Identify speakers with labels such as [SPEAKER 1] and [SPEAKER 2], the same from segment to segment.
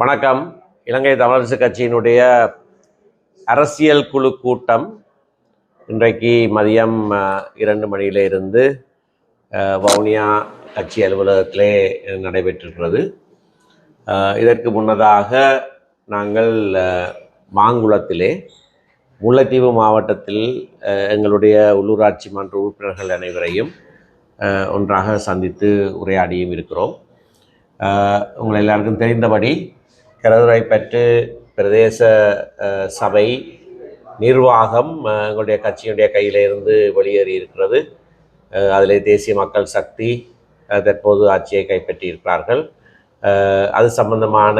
[SPEAKER 1] வணக்கம். இலங்கை தமிழரசு கட்சியினுடைய அரசியல் குழு கூட்டம் இன்றைக்கு மதியம் இரண்டு மணியில இருந்து வவுனியா கட்சி அலுவலகத்திலே நடைபெற்றிருக்கிறது. இதற்கு முன்னதாக நாங்கள் மாங்குளத்திலே முல்லைத்தீவு மாவட்டத்தில் எங்களுடைய உள்ளூராட்சி மன்ற உறுப்பினர்கள் அனைவரையும் ஒன்றாக சந்தித்து உரையாடியும் இருக்கிறோம். உங்கள் எல்லாருக்கும் தெரிந்தபடி கரதுரை பெற்று பிரதேச சபை நிர்வாகம் எங்களுடைய கட்சியினுடைய கையில் இருந்து வெளியேறி இருக்கிறது. அதில் தேசிய மக்கள் சக்தி தற்போது ஆட்சியை கைப்பற்றி இருக்கிறார்கள் அது சம்பந்தமான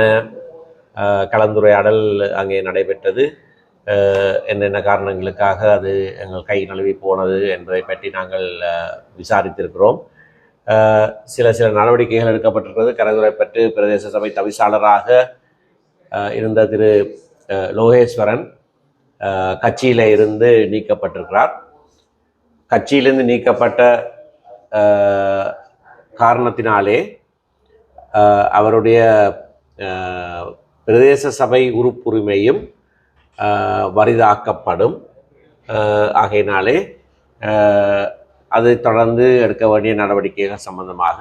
[SPEAKER 1] கலந்துரையாடல் அங்கே நடைபெற்றது. என்னென்ன காரணங்களுக்காக அது எங்கள் கை நழுவி போனது என்பதை பற்றி நாங்கள் விசாரித்திருக்கிறோம். சில சில நடவடிக்கைகள் எடுக்கப்பட்டிருக்கிறது. கரதுரை பிரதேச சபை தவிசாளராக இருந்த திரு லோகேஸ்வரன் கட்சியில் இருந்து நீக்கப்பட்டிருக்கிறார். கட்சியிலிருந்து நீக்கப்பட்ட காரணத்தினாலே அவருடைய பிரதேச சபை உறுப்புரிமையும் வரிதாக்கப்படும். ஆகையினாலே அதை தொடர்ந்து எடுக்க வேண்டிய நடவடிக்கைகள் சம்பந்தமாக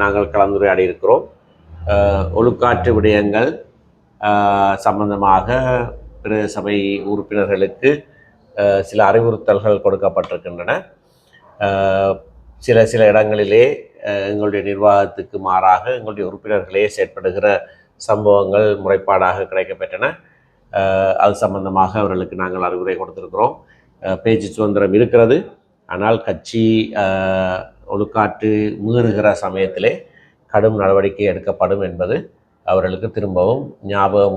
[SPEAKER 1] நாங்கள் கலந்துரையாடி இருக்கிறோம் ஒழுக்காற்று விடயங்கள் சம்பந்தமாக பிற சபை உறுப்பினர்களுக்கு சில அறிவுறுத்தல்கள் கொடுக்கப்பட்டிருக்கின்றன. சில சில இடங்களிலே எங்களுடைய நிர்வாகத்துக்கு மாறாக எங்களுடைய உறுப்பினர்களே செயற்படுகிற சம்பவங்கள் முறைப்பாடாக கிடைக்கப்பெற்றன. அது சம்பந்தமாக அவர்களுக்கு நாங்கள் அறிவுரை கொடுத்திருக்கிறோம். பேச்சு சுதந்திரம் இருக்கிறது. ஆனால் கட்சி ஒழுக்காற்று மீறுகிற சமயத்திலே கடும் நடவடிக்கை எடுக்கப்படும் என்பது அவர்களுக்கு திரும்பவும் ஞாபகம்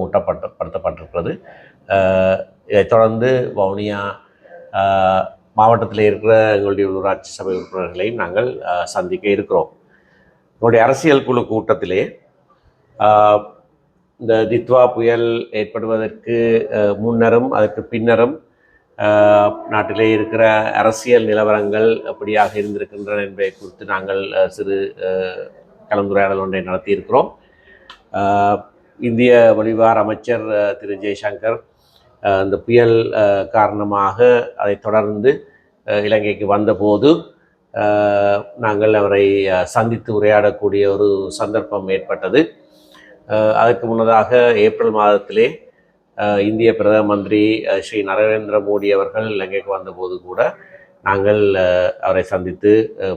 [SPEAKER 1] இதைத் தொடர்ந்து வவுனியா மாவட்டத்தில் இருக்கிற எங்களுடைய உள்ளூராட்சி சபை உறுப்பினர்களையும் நாங்கள் சந்திக்க இருக்கிறோம். எங்களுடைய அரசியல் குழு கூட்டத்திலே இந்த தித்வா புயல் ஏற்படுவதற்கு முன்னரும் அதற்கு பின்னரும் நாட்டிலே இருக்கிற அரசியல் நிலவரங்கள் எப்படியாக இருந்திருக்கின்றன என்பதை குறித்து நாங்கள் சிறு கலந்துரையாடல் ஒன்றை நடத்தியிருக்கிறோம். இந்திய வெளிவார அமைச்சர் திரு. ஜெய்சங்கர் இந்த புயல் காரணமாக அதை தொடர்ந்து இலங்கைக்கு வந்தபோது நாங்கள் அவரை சந்தித்து உரையாடக்கூடிய ஒரு சந்தர்ப்பம் ஏற்பட்டது. அதற்கு முன்னதாக ஏப்ரல் மாதத்திலே இந்திய பிரதம மந்திரி ஸ்ரீ நரேந்திர மோடி அவர்கள் இலங்கைக்கு வந்தபோது கூட நாங்கள் அவரை சந்தித்து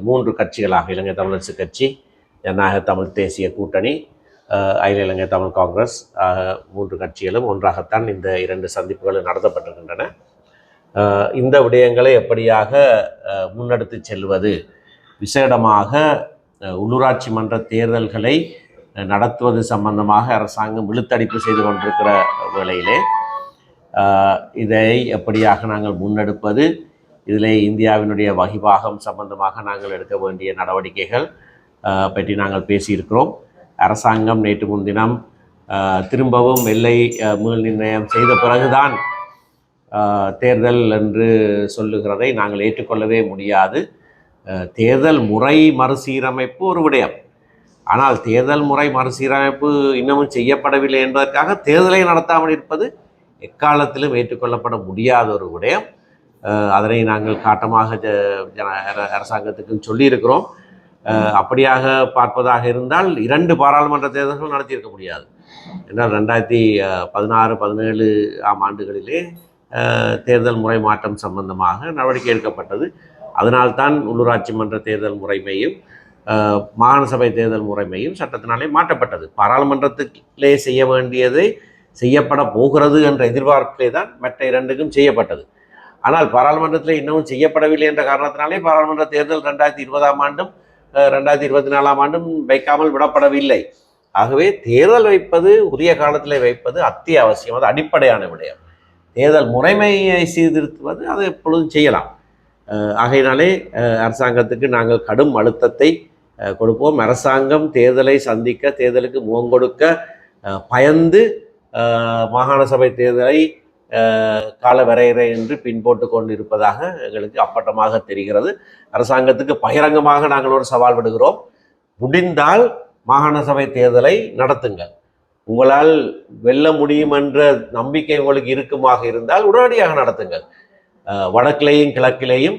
[SPEAKER 1] மூன்று கட்சிகளாக இலங்கை தமிழரசு கட்சி ஜனநாயக தமிழ் தேசிய கூட்டணி அகில இலங்கை தமிழ் காங்கிரஸ் மூன்று கட்சிகளும் ஒன்றாகத்தான் இந்த இரண்டு சந்திப்புகளும் நடத்தப்பட்டிருக்கின்றன. இந்த விடயங்களை எப்படியாக முன்னெடுத்து செல்வது? விசேடமாக உள்ளூராட்சி மன்ற தேர்தல்களை நடத்துவது சம்பந்தமாக அரசாங்கம் இழுத்தடிப்பு செய்து கொண்டிருக்கிற வேளையிலே இதை எப்படியாக நாங்கள் முன்னெடுப்பது இதிலே இந்தியாவினுடைய வகிபாகம் சம்பந்தமாக நாங்கள் எடுக்க வேண்டிய நடவடிக்கைகள் பற்றி நாங்கள் பேசியிருக்கிறோம். அரசாங்கம் நேற்று முன்தினம் திரும்பவும் எல்லை அஹ், மீள் நிர்ணயம் செய்த பிறகுதான் தேர்தல் என்று சொல்லுகிறதை நாங்கள் ஏற்றுக்கொள்ளவே முடியாது. தேர்தல் முறை மறுசீரமைப்பு ஒரு விடயம். ஆனால் தேர்தல் முறை மறுசீரமைப்பு இன்னமும் செய்யப்படவில்லை என்பதற்காக தேர்தலை நடத்தாமல் இருப்பது எக்காலத்திலும் ஏற்றுக்கொள்ளப்பட முடியாத ஒரு விடயம். அதனை நாங்கள் காட்டமாக ஜ- ஜன- அர- அரசாங்கத்துக்கும் சொல்லியிருக்கிறோம். அப்படியாக பார்ப்பதாக இருந்தால் இரண்டு பாராளுமன்ற தேர்தல்கள் நடத்தியிருக்க முடியாது. என்றால் ரெண்டாயிரத்தி பதினாறு பதினேழு ஆம் ஆண்டுகளிலே தேர்தல் முறை மாற்றம் சம்பந்தமாக நடவடிக்கை எடுக்கப்பட்டது. அதனால்தான் உள்ளூராட்சி மன்ற தேர்தல் முறைமையும் மாகாண சபை தேர்தல் முறைமையும் சட்டத்தினாலே மாற்றப்பட்டது. பாராளுமன்றத்திலே செய்ய வேண்டியதை செய்யப்பட போகிறது என்ற எதிர்பார்ப்பிலே தான் மற்ற இரண்டுக்கும் செய்யப்பட்டது. ஆனால் பாராளுமன்றத்தில் இன்னமும் செய்யப்படவில்லை என்ற காரணத்தினாலே பாராளுமன்ற தேர்தல் ரெண்டாயிரத்தி இருபதாம் ஆண்டும் ரெண்டாயிரத்தி இருபத்தி நாலாம் ஆண்டும் வைக்காமல் விடப்படவில்லை. ஆகவே தேர்தல் வைப்பது உரிய காலத்தில் வைப்பது அத்தியாவசியம். அது அடிப்படையான விடயம். தேர்தல் முறைமையை சீர்திருத்துவது அதை எப்பொழுதும் செய்யலாம். ஆகையினாலே அரசாங்கத்துக்கு நாங்கள் கடும் அழுத்தத்தை கொடுப்போம். அரசாங்கம் தேர்தலை சந்திக்க தேர்தலுக்கு முகம் கொடுக்க பயந்து மாகாண சபை தேர்தலை கால வரையறை என்று பின்போட்டு கொண்டு இருப்பதாக எங்களுக்கு அப்பட்டமாக தெரிகிறது. அரசாங்கத்துக்கு பகிரங்கமாக நாங்கள் ஒரு சவால் விடுகிறோம். முடிந்தால் மாகாண சபை தேர்தலை நடத்துங்கள். உங்களால் வெல்ல முடியும் என்ற நம்பிக்கை உங்களுக்கு இருக்குமாக இருந்தால் உடனடியாக நடத்துங்கள். வடக்கிலேயும் கிழக்கிலேயும்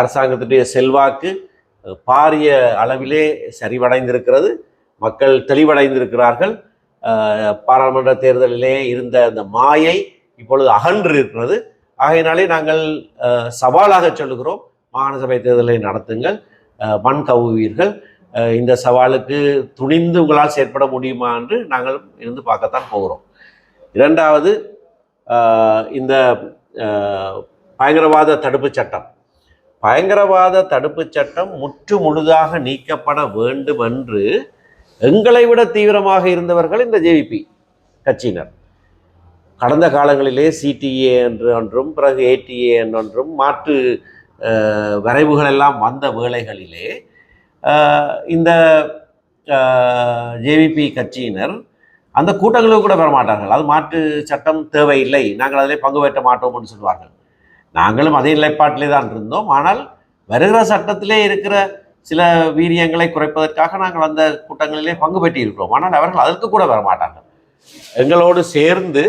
[SPEAKER 1] அரசாங்கத்துடைய செல்வாக்கு பாரிய அளவிலே சரிவடைந்திருக்கிறது. மக்கள் தெளிவடைந்திருக்கிறார்கள். பாராளுமன்ற தேர்தலிலே இருந்த அந்த மாயை இப்பொழுது அகன்று இருக்கிறது ஆகையினாலே நாங்கள் சவாலாக சொல்லுகிறோம். மாகாண சபை தேர்தலை நடத்துங்கள். மண் கவுவீர்கள் இந்த சவாலுக்கு துணிந்து உங்களால் செயற்பட முடியுமா என்று நாங்கள் இருந்து பார்க்கத்தான் போகிறோம். இரண்டாவது இந்த பயங்கரவாத தடுப்புச் சட்டம். பயங்கரவாத தடுப்புச் சட்டம் முற்று முழுதாக நீக்கப்பட வேண்டும் என்று எங்களை விட தீவிரமாக இருந்தவர்கள் இந்த ஜேவிபி கட்சியினர். கடந்த காலங்களிலே சிடிஏ என்று ஒன்றும் பிறகு ஏடிஏ என்றொன்றும் மாற்று வரைவுகள் எல்லாம் வந்த வேளைகளிலே இந்த ஜேவிபி கட்சியினர் அந்த கூட்டங்களுக்கு கூட பெற மாட்டார்கள் அது மாற்று சட்டம் தேவையில்லை நாங்கள் அதிலே பங்கு பெற்ற மாட்டோம் என்று சொல்வார்கள். நாங்களும் அதே நிலைப்பாட்டிலே தான் இருந்தோம். ஆனால் வருகிற சட்டத்திலே இருக்கிற சில வீரியங்களை குறைப்பதற்காக நாங்கள் அந்த கூட்டங்களிலே பங்கு பெற்றிருக்கிறோம். ஆனால் அவர்கள் அதற்கு கூட வர மாட்டாங்க எங்களோடு சேர்ந்து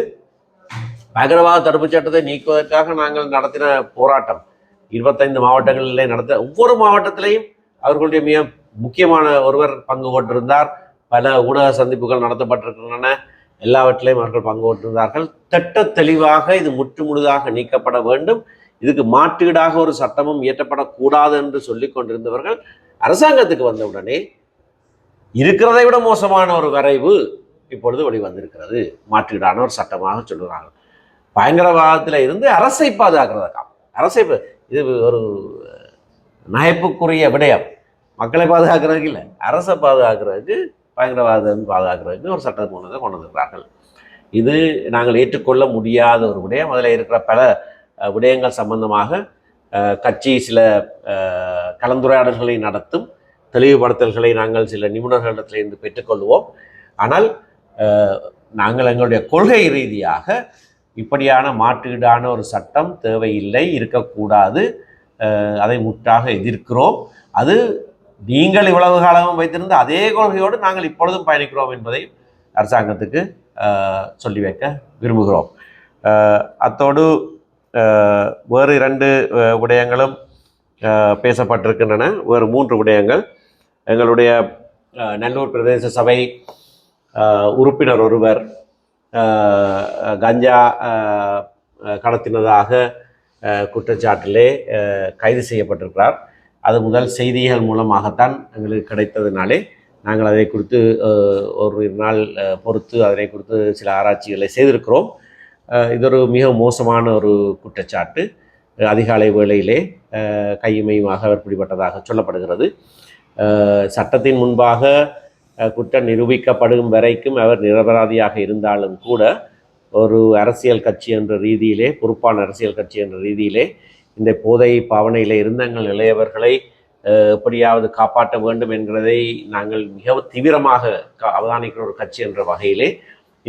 [SPEAKER 1] பயங்கரவாத தடுப்புச் சட்டத்தை நீக்குவதற்காக நாங்கள் நடத்தின போராட்டம் இருபத்தைந்து மாவட்டங்களிலே நடத்த ஒவ்வொரு மாவட்டத்திலையும் அவர்களுடைய மிக முக்கியமான ஒருவர் பங்கு கொண்டிருந்தார். பல ஊடக சந்திப்புகள் நடத்தப்பட்டிருக்கின்றன. எல்லாவற்றிலையும் அவர்கள் பங்கு கொண்டிருந்தார்கள். திட்ட தெளிவாக இது முற்று முழுதாக நீக்கப்பட வேண்டும். இதுக்கு மாற்றீடாக ஒரு சட்டமும் இயற்றப்படக்கூடாது என்று சொல்லி கொண்டிருந்தவர்கள் அரசாங்கத்துக்கு வந்தவுடனே இருக்கிறதை விட மோசமான ஒரு வரைவு இப்பொழுது வெளிவந்திருக்கிறது. மாற்றீடான ஒரு சட்டமாக சொல்லுகிறார்கள். பயங்கரவாதத்தில் இருந்து அரசை பாதுகாக்கிறதுக்காம் அரசை இது ஒரு நகைப்புக்குரிய விடயம். மக்களை பாதுகாக்கிறதுக்கு இல்லை அரசை பாதுகாக்கிறதுக்கு பயங்கரவாதம் பாதுகாக்கிறதுக்கு ஒரு சட்டம் கொண்டு வந்து கொண்டு வந்திருக்கிறார்கள். இது நாங்கள் ஏற்றுக்கொள்ள முடியாத ஒரு விடயம். அதில் இருக்கிற பல விடயங்கள் சம்பந்தமாக கட்சி சில கலந்துரையாடல்களை நடத்தும் தெளிவுபடுத்தல்களை நாங்கள் சில நிபுணர்களிடத்திலிருந்து பெற்றுக்கொள்வோம். ஆனால் நாங்கள் எங்களுடைய கொள்கை ரீதியாக இப்படியான மாற்றீடான ஒரு சட்டம் தேவையில்லை இருக்கக்கூடாது அதை முற்றாக எதிர்க்கிறோம். அது நீங்கள் இவ்வளவு காலமும் வைத்திருந்த அதே கொள்கையோடு நாங்கள் இப்பொழுதும் பயணிக்கிறோம் என்பதை அரசாங்கத்துக்கு சொல்லி வைக்க விரும்புகிறோம். அத்தோடு வேறு இரண்டு விடயங்களும் பேசப்பட்டிருக்கின்றன. வேறு மூன்று விடயங்கள். எங்களுடைய நல்லூர் பிரதேச சபை உறுப்பினர் ஒருவர் கஞ்சா கடத்தினதாக குற்றச்சாட்டிலே கைது செய்யப்பட்டிருக்கிறார். அது முதல் செய்திகள் மூலமாகத்தான் எங்களுக்கு கிடைத்ததுனாலே நாங்கள் அதை குறித்து ஒரு நாள் பொறுத்து அதனை குறித்து சில ஆராய்ச்சிகளை செய்திருக்கிறோம். இது ஒரு மிக மோசமான ஒரு குற்றச்சாட்டு அதிகாலை வேளையிலே கையுமையுமாக அவர் பிடிபட்டதாக சொல்லப்படுகிறது சட்டத்தின் முன்பாக குற்றம் நிரூபிக்கப்படும் வரைக்கும் அவர் நிரபராதியாக இருந்தாலும் கூட ஒரு அரசியல் கட்சி என்ற ரீதியிலே பொறுப்பான அரசியல் கட்சி என்ற ரீதியிலே இந்த போதை பாவனையில் இருந்தங்கள் இளையவர்களை எப்படியாவது காப்பாற்ற வேண்டும் என்கிறதை நாங்கள் மிகவும் தீவிரமாக க- அவதானிக்கிற ஒரு கட்சி என்ற வகையிலே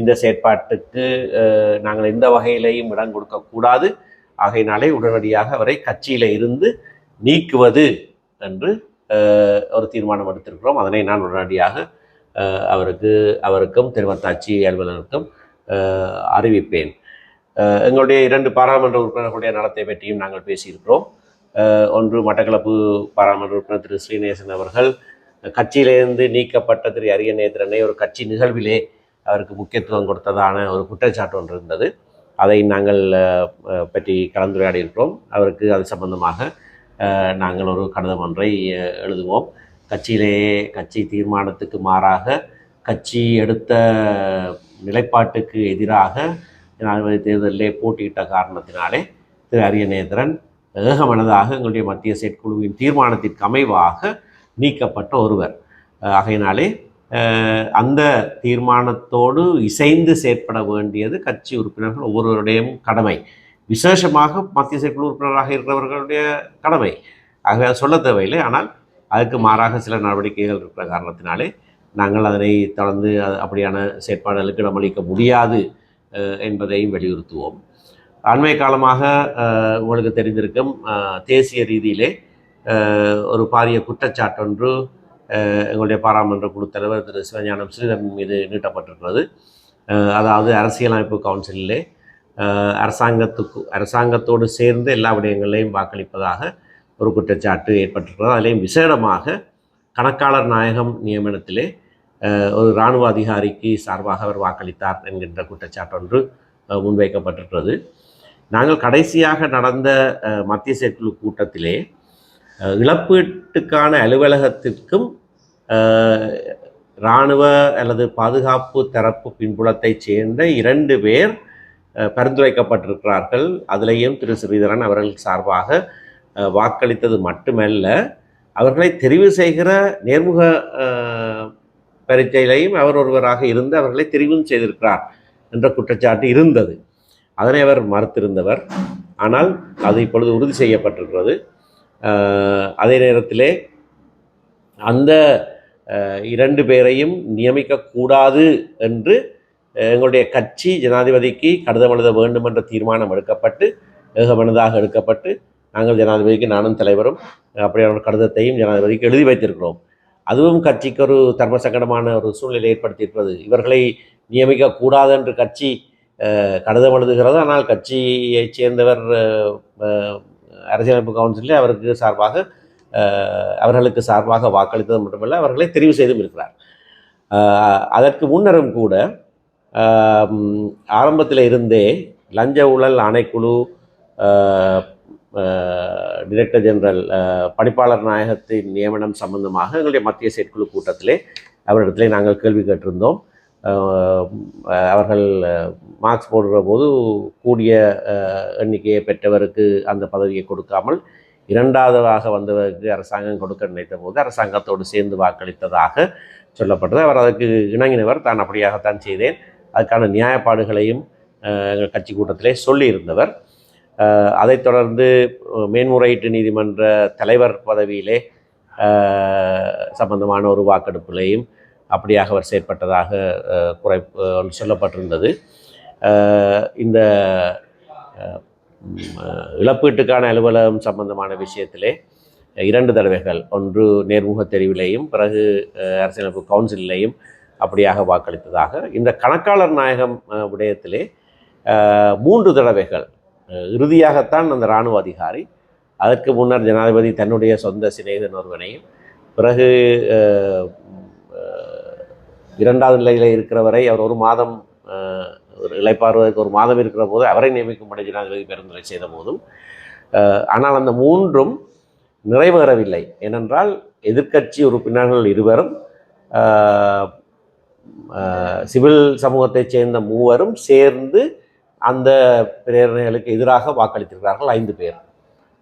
[SPEAKER 1] இந்த செயற்பாட்டுக்கு நாங்கள் எந்த வகையிலேயும் இடம் கொடுக்கக்கூடாது ஆகையினாலே உடனடியாக அவரை கட்சியில இருந்து நீக்குவது என்று ஒரு தீர்மானம் எடுத்திருக்கிறோம். அதனை நான் உடனடியாக அவருக்கு அவருக்கும் திருமத்தாட்சி அலுவலருக்கும் அறிவிப்பேன். எங்களுடைய இரண்டு பாராளுமன்ற உறுப்பினர்களுடைய நலத்தை பற்றியும் நாங்கள் பேசியிருக்கிறோம். ஒன்று மட்டக்களப்பு பாராளுமன்ற உறுப்பினர் திரு ஸ்ரீநேசன் அவர்கள் கட்சியிலிருந்து நீக்கப்பட்ட திரு அரியநேத்திரனை ஒரு கட்சி நிகழ்விலே அவருக்கு முக்கியத்துவம் கொடுத்ததான ஒரு குற்றச்சாட்டு ஒன்று இருந்தது. அதை நாங்கள் பற்றி கலந்துரையாடி இருக்கிறோம். அவருக்கு அது சம்பந்தமாக நாங்கள் ஒரு கடிதம் ஒன்றை எழுதுவோம். கட்சியிலேயே கட்சி தீர்மானத்துக்கு மாறாக கட்சி எடுத்த நிலைப்பாட்டுக்கு எதிராக ஜனாதிபதி தேர்தலிலே போட்டியிட்ட காரணத்தினாலே திரு அரியநேந்திரன் ஏகமனதாக எங்களுடைய மத்திய செயற்குழுவின் தீர்மானத்திற்கு அமைவாக நீக்கப்பட்ட ஒருவர். ஆகையினாலே அந்த தீர்மானத்தோடு இசைந்து செயற்பட வேண்டியது கட்சி உறுப்பினர்கள் ஒவ்வொருவருடையும் கடமை. விசேஷமாக மத்திய செயற்குழு உறுப்பினராக இருக்கிறவர்களுடைய கடமை. ஆக சொல்ல தேவையில்லை. ஆனால் அதுக்கு மாறாக சில நடவடிக்கைகள் இருக்கிற காரணத்தினாலே நாங்கள் அதனை தொடர்ந்து அது அப்படியான செயற்பாடுகளுக்கு இடமளிக்க முடியாது என்பதையும் வலியுறுத்துவோம். அண்மை காலமாக உங்களுக்கு தெரிந்திருக்கும் தேசிய ரீதியிலே ஒரு பாரிய குற்றச்சாட்டொன்று எங்களுடைய பாராளுமன்ற குழு தலைவர் திரு சிவஞானம் ஸ்ரீதரன் மீது நீட்டப்பட்டிருக்கிறது. அதாவது அரசியலமைப்பு கவுன்சிலிலே அரசாங்கத்துக்கு அரசாங்கத்தோடு சேர்ந்து எல்லா விடயங்களையும் வாக்களிப்பதாக ஒரு குற்றச்சாட்டு ஏற்பட்டிருக்கிறது. அதிலேயும் விசேடமாக கணக்காளர் நாயகம் நியமனத்திலே ஒரு இராணுவ அதிகாரிக்கு சார்பாக அவர் வாக்களித்தார் என்கின்ற குற்றச்சாட்டு ஒன்று முன்வைக்கப்பட்டிருக்கிறது. நாங்கள் கடைசியாக நடந்த மத்திய செயற்குழு கூட்டத்திலே இழப்பீட்டுக்கான அலுவலகத்திற்கும் இராணுவ அல்லது பாதுகாப்பு தரப்பு பின்புலத்தைச் சேர்ந்த இரண்டு பேர் பரிந்துரைக்கப்பட்டிருக்கிறார்கள். அதிலேயும் திரு. ஸ்ரீதரன் அவர்கள் சார்பாக வாக்களித்தது மட்டுமல்ல அவர்களை தெரிவு செய்கிற நேர்முக பரீட்சையிலையும் அவர் ஒருவராக இருந்து அவர்களை தெரிவும் செய்திருக்கிறார் என்ற குற்றச்சாட்டு இருந்தது. அதனை அவர் மறுத்திருந்தவர். ஆனால் அது இப்பொழுது உறுதி செய்யப்பட்டிருக்கிறது. அதே நேரத்திலே அந்த இரண்டு பேரையும் நியமிக்கக்கூடாது என்று எங்களுடைய கட்சி ஜனாதிபதிக்கு கடிதம் எழுத வேண்டும் என்ற தீர்மானம் எடுக்கப்பட்டு ஏகமனதாக எடுக்கப்பட்டு நாங்கள் ஜனாதிபதிக்கு நானும் தலைவரும் அப்படியான கடிதத்தையும் ஜனாதிபதிக்கு எழுதி வைத்திருக்கிறோம். அதுவும் கட்சிக்கு ஒரு தர்ம சங்கடமான ஒரு சூழ்நிலை ஏற்படுத்தியிருக்கிறது. இவர்களை நியமிக்கக்கூடாது என்று கட்சி கடிதம் எழுதுகிறது. ஆனால் கட்சியைச் சேர்ந்தவர் அரசியலமைப்பு கவுன்சிலில் அவருக்கு சார்பாக அவர்களுக்கு சார்பாக வாக்களித்தது மட்டுமல்ல அவர்களை தெரிவு செய்தும் இருக்கிறார். அதற்கு முன்னரும் கூட ஆரம்பத்தில் இருந்தே லஞ்ச ஊழல் ஆணைக்குழு டிரெக்டர் ஜெனரல் பணிப்பாளர் நாயகத்தின் நியமனம் சம்பந்தமாக எங்களுடைய மத்திய செயற்குழு கூட்டத்திலே அவரிடத்திலே நாங்கள் கேள்வி கேட்டிருந்தோம். அவர்கள் மார்க்ஸ் போடுகிற போது கூடிய எண்ணிக்கையை பெற்றவருக்கு அந்த பதவியை கொடுக்காமல் இரண்டாவதாக வந்தவருக்கு அரசாங்கம் கொடுக்க நினைத்த போது அரசாங்கத்தோடு சேர்ந்து வாக்களித்ததாக சொல்லப்பட்டது. அவர் அதற்கு இணங்கினவர். தான் அப்படியாகத்தான் செய்தேன். அதுக்கான நியாயப்பாடுகளையும் எங்கள் கட்சி கூட்டத்திலே சொல்லியிருந்தவர். அதைத் தொடர்ந்து மேன்முறையீட்டு நீதிமன்ற தலைவர் பதவியிலே சம்பந்தமான ஒரு வாக்கெடுப்பிலையும் அப்படியாக அவர் செயற்பட்டதாக குறை சொல்லப்பட்டிருந்தது. இந்த இழப்பீட்டுக்கான அலுவலகம் சம்பந்தமான விஷயத்திலே இரண்டு தடவைகள் ஒன்று நேர்முக தெரிவிலையும் பிறகு அரசியலமைப்பு கவுன்சிலையும் அப்படியாக வாக்களித்ததாக. இந்த கணக்காளர் நாயகம் விடயத்திலே மூன்று தடவைகள் இறுதியாகத்தான் அந்த இராணுவ அதிகாரி அதற்கு முன்னர் ஜனாதிபதி தன்னுடைய சொந்த சிநேகிதன் ஒருவனையும் பிறகு இரண்டாவது நிலையில் இருக்கிறவரை அவர் ஒரு மாதம் ஒரு இளைப்பாறுவதற்கு ஒரு மாதம் இருக்கிற போது அவரை நியமிக்கும்படி ஜனாதிபதி பரிந்துரை செய்த போதும் ஆனால் அந்த மூன்றும் நிறைவேறவில்லை. ஏனென்றால் எதிர்க்கட்சி உறுப்பினர்கள் இருவரும் சிவில் சமூகத்தைச் சேர்ந்த மூவரும் சேர்ந்து அந்த பிரேரணைகளுக்கு எதிராக வாக்களித்திருக்கிறார்கள் ஐந்து பேர்.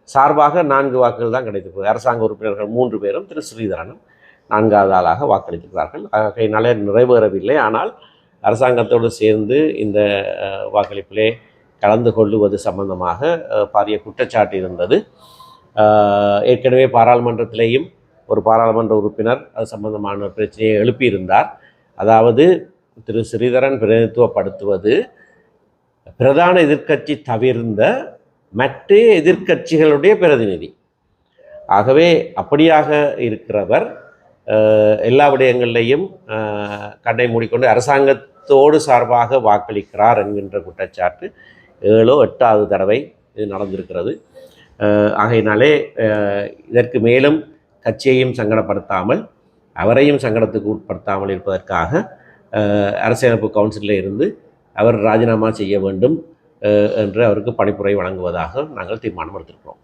[SPEAKER 1] சார்பாக நான்கு வாக்குகள் தான் கிடைத்திருக்கிறது அரசாங்க உறுப்பினர்கள் மூன்று பேரும் திரு. ஸ்ரீதரனும் நான்காவது ஆளாக வாக்களித்திருக்கிறார்கள் ஆகையினாலே நிறைவேறவில்லை. ஆனால் அரசாங்கத்தோடு சேர்ந்து இந்த வாக்களிப்பிலே கலந்து கொள்ளுவது சம்பந்தமாக பாரிய குற்றச்சாட்டு இருந்தது. ஏற்கனவே பாராளுமன்றத்திலேயும் ஒரு பாராளுமன்ற உறுப்பினர் அது சம்பந்தமான ஒரு பிரச்சனையை எழுப்பியிருந்தார். அதாவது திரு ஸ்ரீதரன் பிரதிநிதித்துவப்படுத்துவது பிரதான எதிர்க்கட்சி தவிர்ந்த மற்ற எதிர்க்கட்சிகளுடைய பிரதிநிதி. ஆகவே அப்படியாக இருக்கிறவர் எல்லா விடயங்கள்லையும் கண்ணை மூடிக்கொண்டு அரசாங்கத்தோடு சார்பாக வாக்களிக்கிறார் என்கின்ற குற்றச்சாட்டு ஏழோ எட்டாவது தடவை இது நடந்திருக்கிறது. ஆகையினாலே இதற்கு மேலும் கட்சியையும் சங்கடப்படுத்தாமல் அவரையும் சங்கடத்துக்கு உட்படுத்தாமல் இருப்பதற்காக அரசியலமைப்பு கவுன்சிலில் இருந்து அவர் ராஜினாமா செய்ய வேண்டும் என்று அவருக்கு பணிப்புரை வழங்குவதாக நாங்கள் தீர்மானம் எடுத்திருக்கிறோம்